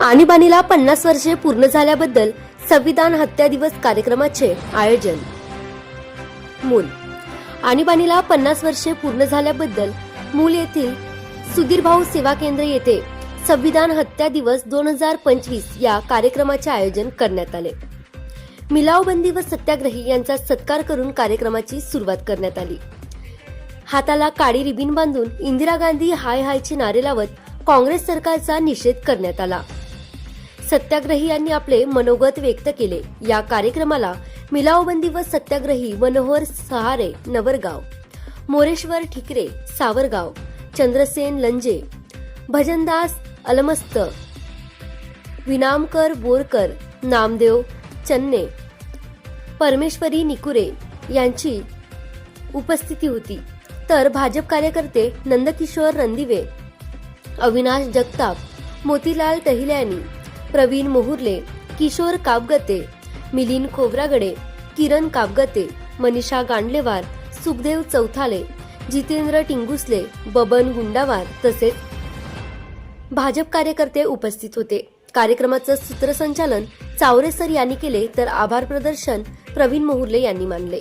आणीबाणीला पन्नास वर्षे पूर्ण झाल्याबद्दल संविधान हत्या दिवस कार्यक्रमाचे आयोजन. मूल. आणीबाणीला पन्नास वर्षे पूर्ण झाल्याबद्दल मूल येथील सुधीर भाऊ सेवा केंद्र येथे संविधान हत्या दिवस दोन हजार पंचवीस या कार्यक्रमाचे आयोजन करण्यात आले. मिलावबंदी व सत्याग्रही यांचा सत्कार करून कार्यक्रमाची सुरुवात करण्यात आली. हाताला काळी रिबीन बांधून इंदिरा गांधी हाय हायचे नारे लावत काँग्रेस सरकारचा निषेध करण्यात आला. सत्याग्रही यांनी आपले मनोगत व्यक्त केले. या कार्यक्रमाला मिलावबंदी व सत्याग्रही मनोहर सहारे नवरगाव मोरेश्वर ठिकरे सावरगाव चंद्रसेन लंजे भजनदास अलमस्त विनामकर बोरकर नामदेव चन्ने परमेश्वरी निकुरे यांची उपस्थिती होती. तर भाजप कार्यकर्ते नंदकिशोर रणदिवे अविनाश जगताप मोतीलाल टहिल्यानी प्रवीण मोहुर्ले किशोर कापगते मिलिंद खोब्रागडे किरण कापगते मनीषा गांडलेवार सुखदेव चौथाले जितेंद्र टिंगुसले बबन गुंडावार तसेच भाजप कार्यकर्ते उपस्थित होते. कार्यक्रमाचं सूत्रसंचालन चावरे सर यांनी केले तर आभार प्रदर्शन प्रवीण मोहुर्ले यांनी मानले.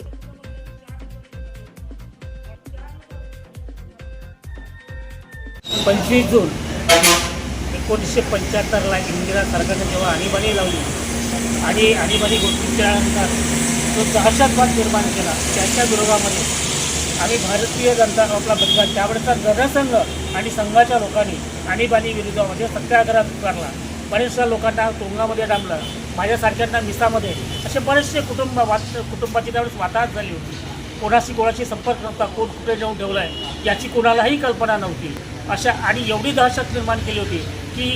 पंचवीस जून एकोणीसशे पंच्याहत्तरला इंदिरा सरकारने जेव्हा आणीबाणी लावली आणि आणीबाणी गोष्टीच्या जो दहशतवाद निर्माण केला. त्याच्या विरोधामध्ये आणि भारतीय जनता आपला बदला त्यावेळेचा जनसंघ आणि संघाच्या लोकांनी आणीबाणी विरोधामध्ये सत्याग्रह पुकारला बरेचशा लोकांना तुरुंगामध्ये डांबलं. माझ्यासारख्यांना मिसामध्ये. असे बरेचसे कुटुंब वात कुटुंबाची त्यावेळेस वाताहत झाली होती. कोणाशी कोणाशी संपर्क नव्हता कोण कुठे जाऊन ठेवला आहे याची कोणालाही कल्पना नव्हती. अशा आणि एवढी दहशत निर्माण केली होती की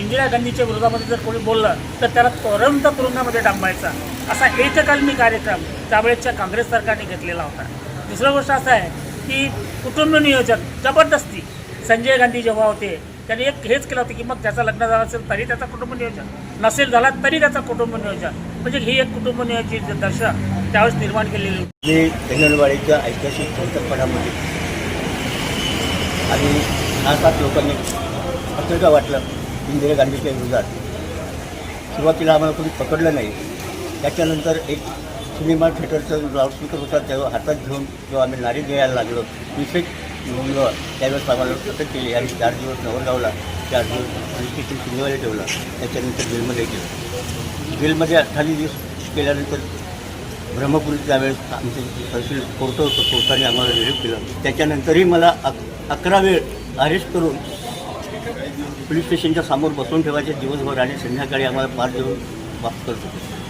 इंदिरा गांधीच्या विरोधामध्ये जर कोणी बोललं तर त्याला तुरंत तुरुंगामध्ये डांबायचा. असा एककालीन कार्यक्रम त्यावेळेसच्या काँग्रेस सरकारने घेतलेला होता. दुसरं गोष्ट असं आहे की कुटुंब नियोजन जबरदस्ती संजय गांधी जेव्हा होते त्यांनी एक हेच केलं होतं की मग त्याचं लग्न झालं असेल तरी त्याचा कुटुंब नियोजन. नसेल झाला तरी त्याचं कुटुंब नियोजन. म्हणजे ही एक कुटुंब नियोजन दर्शक त्यावेळेस निर्माण केलेली होती. धनलवाडीच्या ऐतिहासिक संकल्पनामध्ये आणि सहा सात लोकांनी पत्रिका वाटलं इंदिरा गांधीच्या विरोधात सुरुवातीला आम्हाला कोणी पकडलं नाही. त्याच्यानंतर एक सिनेमा थिएटरचं लाऊडस्पीकर होता तेव्हा हातात घेऊन जेव्हा आम्ही नारी द्यायला लागलो विशेष मुलं त्यावेळेस आम्हाला अटक केली आणि चार दिवस नवरगावला चार दिवस आणि तिथे शिंदेवाला ठेवला. त्याच्यानंतर जेलमध्ये गेलो. जेलमध्ये अठ्ठावीस दिवस केल्यानंतर ब्रह्मपुरी त्यावेळेस आमचे तहसील कोर्ट होतं कोर्टाने आम्हाला रिलीफ केलं त्याच्यानंतरही मला अकरा वेळ अरेस्ट करून पोलीस स्टेशनच्या समोर बसवून ठेवायचे. दिवसभर आणि संध्याकाळी आम्हाला पाच देऊन वापस करत. होते